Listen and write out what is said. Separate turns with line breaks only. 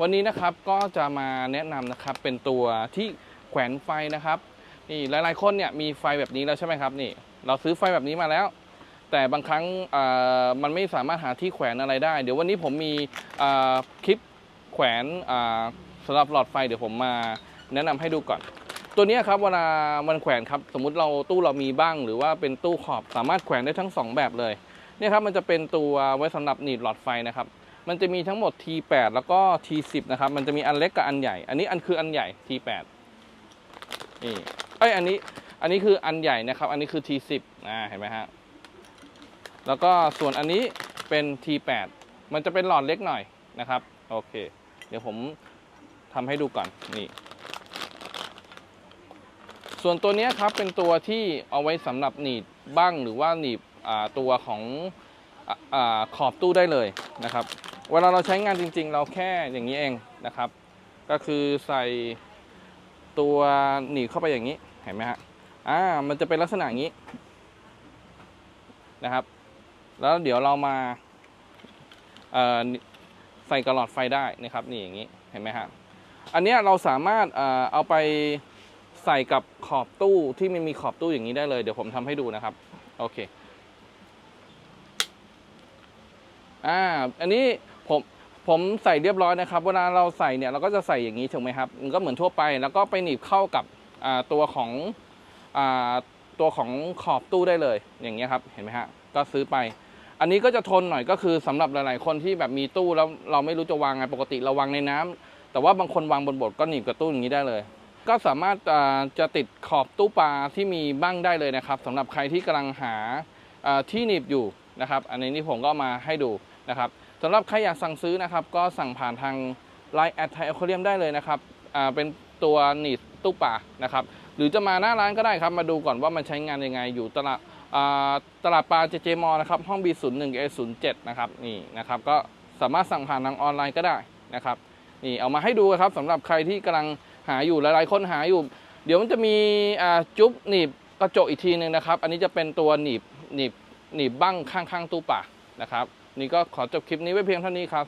วันนี้นะครับก็จะมาแนะนำนะครับเป็นตัวที่แขวนไฟนะครับนี่หลายๆคนเนี่ยมีไฟแบบนี้แล้วใช่ไหมครับนี่ เราซื้อไฟแบบนี้มาแล้ว แต่บางครั้งอ่อมันไม่สามารถหาที่แขวนอะไรได้ เดี๋ยววันนี้ผมมีคลิปแขวนอ่าสำหรับหลอดไฟเดี๋ยวผมมาแนะนำให้ดูก่อน ตัวนี้ครับเวลามันแขวนครับสมมุติเราตู้เรามีบ้าง หรือว่าเป็นตู้ขอบสามารถแขวนได้ทั้งสองแบบเลยเนี่ยครับมันจะเป็นตัวไว้สำหรับหนีบหลอดไฟนะครับ มันจะมีทั้งหมด T8 แล้วก็ T10 นะครับ มันจะมีอันเล็กกับอันใหญ่ อันนี้อันคืออันใหญ่ T8 นี่เอ้ยอันนี้ อันนี้คืออันใหญ่นะครับ อันนี้คือ T10 อ่า เห็นไหมฮะ แล้วก็ส่วนอันนี้เป็น T8 มันจะเป็นหลอดเล็กหน่อยนะครับ โอเค เดี๋ยวผมทำให้ดูก่อน นี่ ส่วนตัวนี้ครับเป็นตัวที่เอาไว้สำหรับหนีบบ้างหรือว่าหนีบตัวของอขอบตู้ได้เลยนะครับ เวลาเราใช้งานจริง ๆ เราแค่อย่างนี้เองนะครับ ก็คือใส่ตัวหนีเข้าไปอย่างนี้เห็นไหมฮะอ่ามันจะเป็นลักษณะนี้นะครับ แล้วเดี๋ยวเรามาใส่กระหลอดไฟได้นะครับ นี่อย่างนี้เห็นไหมฮะอันนี้เราสามารถเอ่อเอาไปใส่กับขอบตู้ที่มันมีขอบตู้อย่างนี้ได้เลย เดี๋ยวผมทำให้ดูนะครับโอเคอ่าอันนี้ ผมผมใส่เรียบร้อยนะครับ เวลาเราใส่เนี่ยเราก็จะใส่อย่างนี้ถูกไหมครับ มันก็เหมือนทั่วไป แล้วก็ไปหนีบเข้ากับตัวของอตัวของขอบตู้ได้เลย อย่างเงี้ยครับ เห็นไหมฮะ ก็ซื้อไป อันนี้ก็จะทนหน่อยก็คือสำหรับหลาย ๆ คนที่แบบมีตู้แล้วเราไม่รู้จะวางไง ปกติเราวางในน้ำแต่ว่าบางคนวางบนบทก็หนีบกับตู้อย่างนี้ได้เลย ก็สามารถจะติดขอบตู้ปลาที่มีบ้างได้เลยนะครับสำหรับใครที่กำลังหาที่หนีบอยู่ นะครับ อันนี้นี่ผมก็มาให้ดูนะครับสำหรับใครอยากสั่งซื้อนะครับ ก็สั่งผ่านทาง Line แอดไทยอควาเรียมได้เลยนะครับอ่าเป็นตัวหนีบตู้ปลานะครับ หรือจะมาหน้าร้านก็ได้ครับ มาดูก่อนว่ามันใช้งานยังไงอยู่ตลาดอ่าตลาดปลาเจเจมอนะครับ ห้อง B01 A07 นะครับนี่นะครับ ก็สามารถสั่งผ่านทางออนไลน์ก็ได้นะครับนี่เอามาให้ดูครับสำหรับใครที่กำลังหาอยู่หลายๆคนหาอยู่ เดี๋ยวมันจะมีอ่าจุ๊บหนีบกระจกอีกทีหนึ่งนะครับ อันนี้จะเป็นตัวหนีบหนีบ หนีบบั้งข้างๆตู้ปลานะครับ นี่ก็ขอจบคลิปนี้ไว้เพียงเท่านี้ครับ